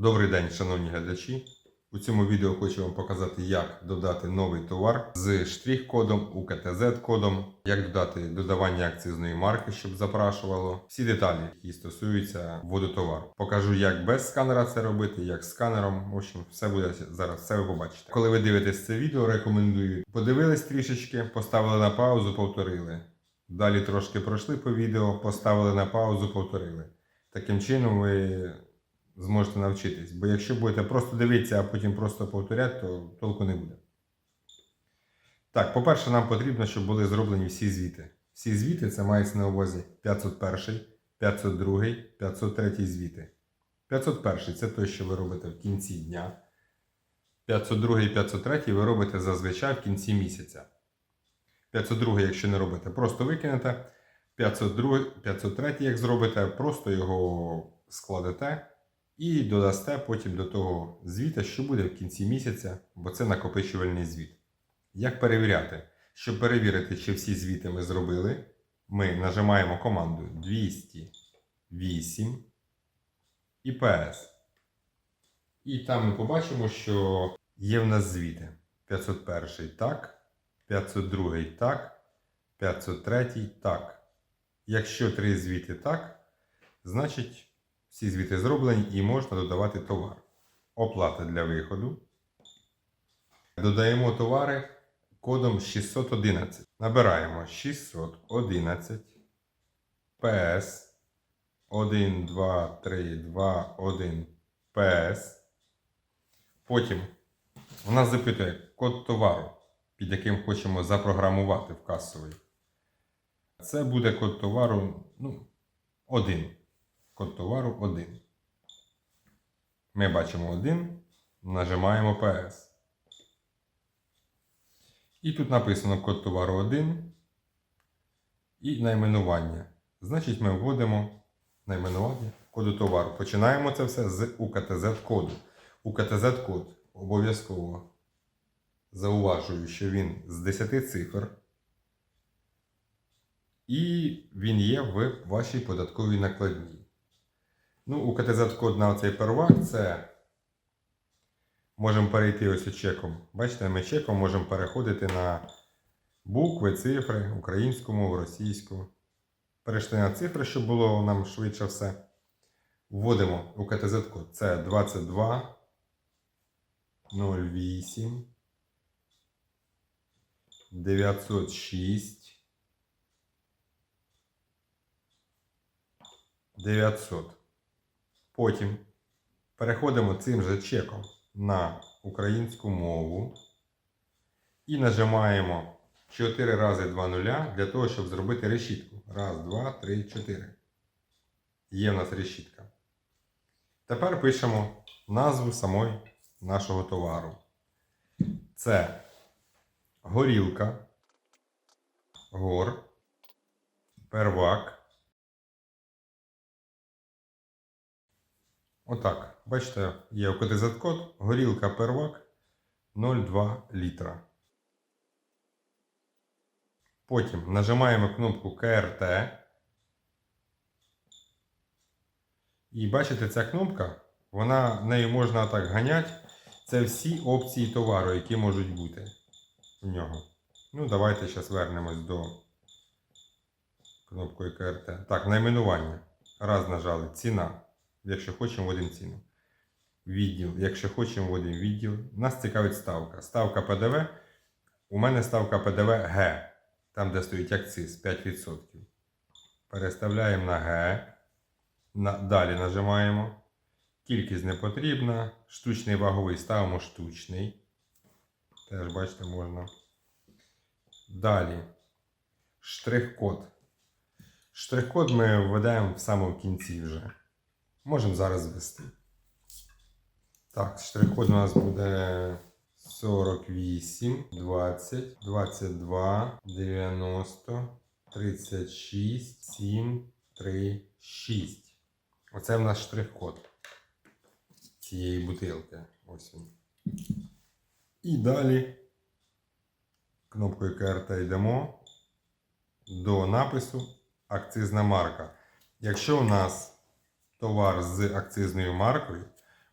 Добрий день, шановні глядачі. У цьому відео хочу вам показати, як додати новий товар з штрих-кодом, УКТЗ-кодом, як додати додавання акцизної марки, щоб запрашувало. Всі деталі, які стосуються вводу товару. Покажу, як без сканера це робити, як з сканером. В общем, все буде зараз, все ви побачите. Коли ви дивитесь це відео, рекомендую подивились трішечки, поставили на паузу, повторили. Далі трошки пройшли по відео, поставили на паузу, повторили. Таким чином ви зможете навчитись. Бо якщо будете просто дивитися, а потім просто повторяти, то толку не буде. Так, по-перше, нам потрібно, щоб були зроблені всі звіти. Всі звіти це мається на увазі 501, 502, 503 звіти. 501 це той, що ви робите в кінці дня. 502 і 503 ви робите зазвичай в кінці місяця. 502, якщо не робите, просто викинете. 502, 503, як зробите, просто його складете і додасте потім до того звіта, що буде в кінці місяця, бо це накопичувальний звіт. Як перевіряти? Щоб перевірити, чи всі звіти ми зробили, ми нажимаємо команду 208 і PS. І там ми побачимо, що є в нас звіти. 501 так, 502 так, 503 так. Якщо три звіти так, значить всі звіти зроблені і можна додавати товар. Оплата для виходу. Додаємо товари кодом 611. Набираємо 611 PS 1, 2, 3, 2, 1 PS. Потім у нас запитує код товару, під яким хочемо запрограмувати в касовий. Це буде код товару ну, 1. Код товару 1. Ми бачимо 1, нажимаємо PS. І тут написано код товару 1 і найменування. Значить, ми вводимо найменування коду товару. Починаємо це все з УКТЗ-коду. УКТЗ-код обов'язково зауважую, що він з 10 цифр. І він є в вашій податковій накладній. Ну, у КТЗ-код на цей первак це можемо перейти ось чеком. Бачите, ми чеком можемо переходити на букви, цифри, українську мову, російську. Перейшли на цифри, щоб було нам швидше все. Вводимо у КТЗ-код. Це 22 08 906 900. Потім переходимо цим же чеком на українську мову і нажимаємо 4 рази 2 нуля для того, щоб зробити решітку. Раз, два, три, чотири. Є в нас решітка. Тепер пишемо назву самої нашого товару. Це горілка, гор, первак. Отак. Бачите, є ОКТЗ-код, горілка первак 0,2 літра. Потім нажимаємо кнопку КРТ. І бачите, ця кнопка, вона нею можна так ганяти. Це всі опції товару, які можуть бути в нього. Ну, давайте зараз вернемось до кнопкою КРТ. Так, найменування. Раз нажали. Ціна. Якщо хочемо, вводимо ціну. Відділ. Якщо хочемо, вводимо відділ. Нас цікавить ставка. Ставка ПДВ. У мене ставка ПДВ Г. Там, де стоїть акциз 5%. Переставляємо на Г. На, далі нажимаємо. Кількість не потрібна. Штучний ваговий ставимо штучний. Теж бачите, можна. Далі. Штрих-код. Штрих-код ми введемо в самому кінці вже. Можемо зараз ввести. Так, штрих-код у нас буде 48, 20, 22, 90, 36, 7, 3, 6. Оце в нас штрих-код цієї бутилки. Ось він. І далі кнопкою КРТ йдемо до напису акцизна марка. Якщо у нас товар з акцизною маркою,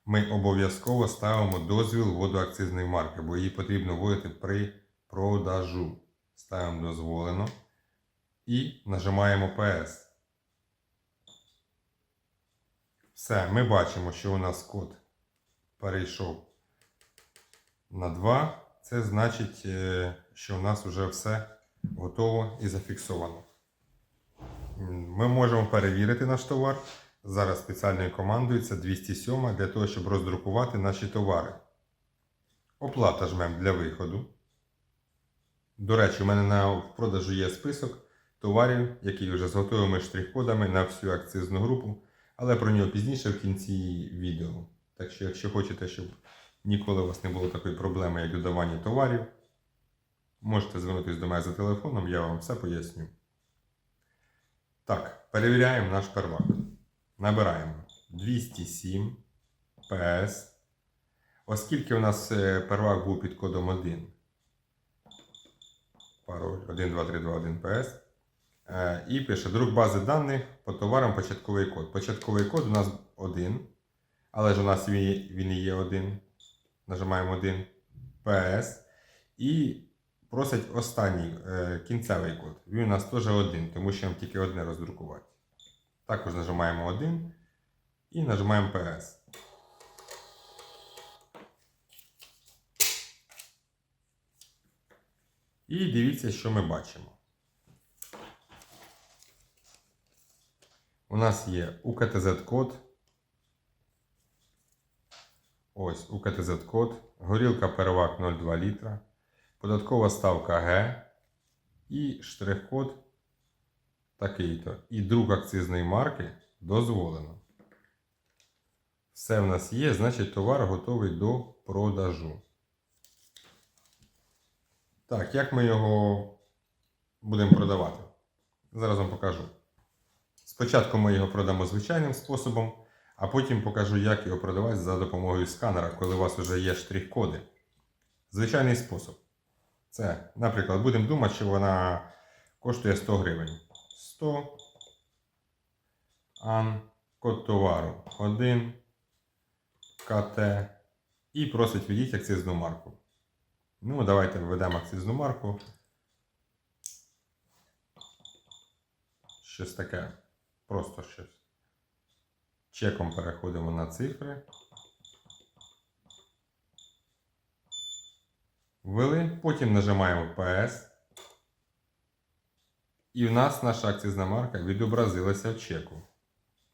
ми обов'язково ставимо дозвіл вводу акцизної марки, бо її потрібно вводити при продажу. Ставимо дозволено і нажимаємо PS. Все, ми бачимо, що у нас код перейшов на 2. Це значить, е, що у нас вже все готово і зафіксовано. Ми можемо перевірити наш товар. Зараз спеціальною командою це 207 для того, щоб роздрукувати наші товари. Оплата жмемо для виходу. До речі, у мене на в продажу є список товарів, які вже з готовими штрих-кодами на всю акцизну групу, але про нього пізніше в кінці відео. Так що, якщо хочете, щоб ніколи у вас не було такої проблеми, як додавання товарів, можете звернутися до мене за телефоном, я вам все поясню. Так, перевіряємо наш первак. Набираємо 207 PS. Оскільки у нас е, первак був під кодом 1, пароль 123221 PS. Е, І пише друк бази даних по товарам початковий код. Початковий код у нас 1, але ж у нас він, і є 1. Нажимаємо 1 PS. І просить останній е, кінцевий код. Він у нас теж 1, тому що нам тільки одне роздрукувати. Також нажимаємо 1 і нажимаємо PS. І дивіться, що ми бачимо. У нас є УКТЗ-код. Ось УКТЗ-код, горілка первак 0,2 літра, податкова ставка Г і штрих-код такий-то. І друк акцизної марки дозволено. Все в нас є, значить товар готовий до продажу. Так, як ми його будемо продавати? Зараз вам покажу. Спочатку ми його продамо звичайним способом, а потім покажу, як його продавати за допомогою сканера, коли у вас вже є штрих-коди. Звичайний спосіб. Це, наприклад, будемо думати, що вона коштує 100 гривень. 100 ан, код товару 1 КТ і просить введіть акцизну марку. Ну, давайте введемо акцизну марку. Щось таке. Просто щось. Чеком переходимо на цифри. Ввели, потім нажимаємо PS. І в нас наша акцизна марка відобразилася в чеку.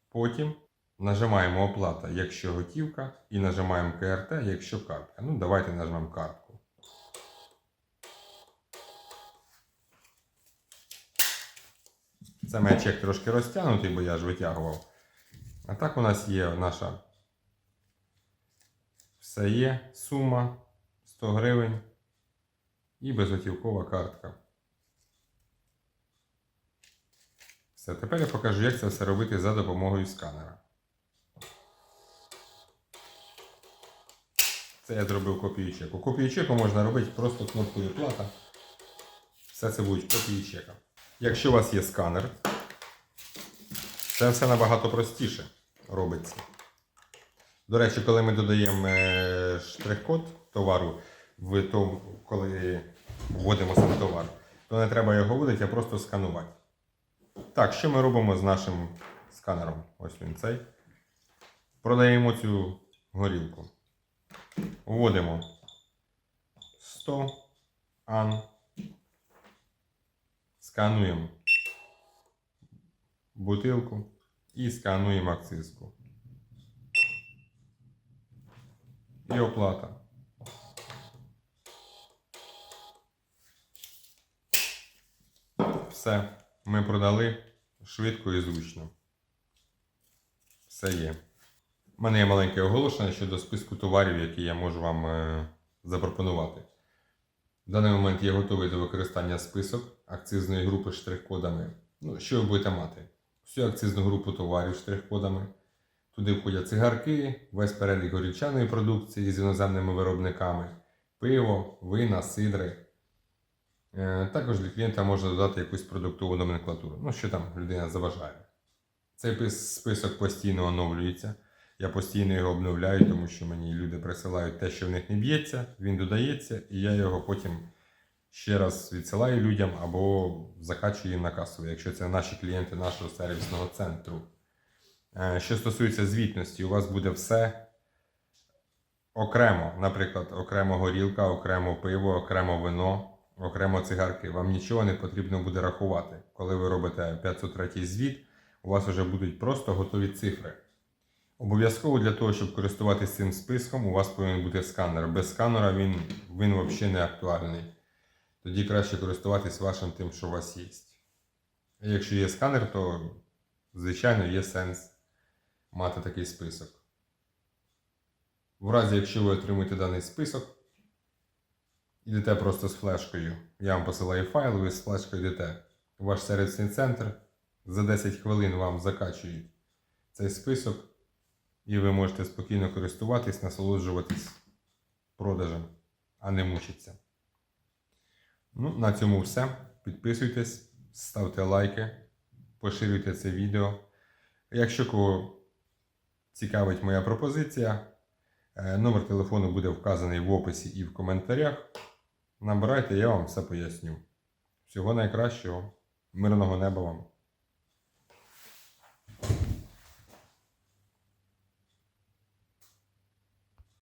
Потім нажимаємо оплата, якщо готівка, і нажимаємо КРТ, якщо картка. Ну, давайте нажмемо картку. Це мій чек трошки розтягнутий, бо я ж витягував. А так у нас є наша все є сума 100 гривень і безготівкова картка. Все, тепер я покажу, як це все робити за допомогою сканера. Це я зробив копію чеку. Копію чеку можна робити просто кнопкою плата. Все це будуть копії чека. Якщо у вас є сканер, це все набагато простіше робиться. До речі, коли ми додаємо е, штрих-код товару, в тому, коли вводимо сам товар, то не треба його вводити, а просто сканувати. Так, що ми робимо з нашим сканером? Ось він цей. Продаємо цю горілку. Вводимо 100 ан. Скануємо бутилку і скануємо акцизку. І оплата. Все. Ми продали швидко і зручно. Все є. У мене є маленьке оголошення щодо списку товарів, які я можу вам е, запропонувати. В даний момент я готовий до використання список акцизної групи штрих-кодами. Ну, що ви будете мати? Всю акцизну групу товарів з штрих-кодами. Туди входять цигарки, весь перелік горілчаної продукції з іноземними виробниками, пиво, вина, сидри. Е, Також для клієнта можна додати якусь продуктову номенклатуру. Ну, що там людина заважає. Цей список постійно оновлюється. Я постійно його обновляю, тому що мені люди присилають те, що в них не б'ється, він додається, і я його потім ще раз відсилаю людям або закачую їм на касову, якщо це наші клієнти нашого сервісного центру. Е, Що стосується звітності, у вас буде все окремо, наприклад, окремо горілка, окремо пиво, окремо вино, окремо цигарки. Вам нічого не потрібно буде рахувати. Коли ви робите 503 звіт, у вас вже будуть просто готові цифри. Обов'язково для того, щоб користуватися цим списком, у вас повинен бути сканер. Без сканера він, він взагалі не актуальний. Тоді краще користуватись вашим тим, що у вас є. Якщо є сканер, то звичайно є сенс мати такий список. В разі, якщо ви отримаєте даний список, йдете просто з флешкою. Я вам посилаю файл, ви з флешкою йдете в ваш сервісний центр. За 10 хвилин вам закачують цей список, і ви можете спокійно користуватись, насолоджуватись продажем, а не мучитися. Ну, на цьому все. Підписуйтесь, ставте лайки, поширюйте це відео. Якщо кого цікавить моя пропозиція, е, номер телефону буде вказаний в описі і в коментарях. Набирайте, я вам все поясню. Всього найкращого, мирного неба вам!